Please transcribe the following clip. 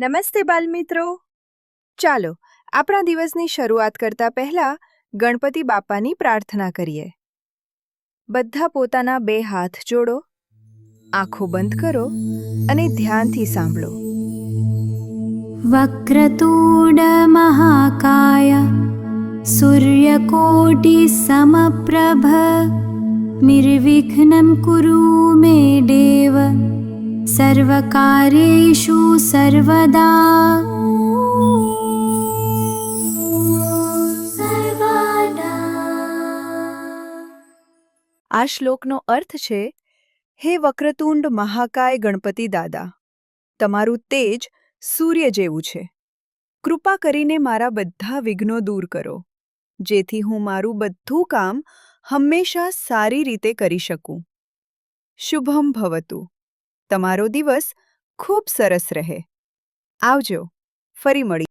નમસ્તે બાલમિત્રો. ચાલો, આપણા દિવસની શરૂઆત કરતા પહેલા ગણપતિ બાપાની પ્રાર્થના કરીએ. બધા પોતાના બે હાથ જોડો, આંખો બંધ કરો અને ધ્યાનથી સાંભળો. વક્રતૂડ મહાકાય, સૂર્યકોટિ સમપ્રભ નિર્વિઘ્ન કુરુ सर्वकार्येषु सर्वदा આ શ્લોકનો અર્થ છે હે વક્રતુંડ મહાકાય ગણપતિ દાદા તમારું તેજ સૂર્ય જેવું છે કૃપા કરીને મારા બધા વિઘ્નો દૂર કરો જેથી હું મારું બધું કામ હંમેશા સારી રીતે કરી શકું શુભમ ભવતુ તમારો દિવસ ખૂબ સરસ રહે. આવજો ફરી મળી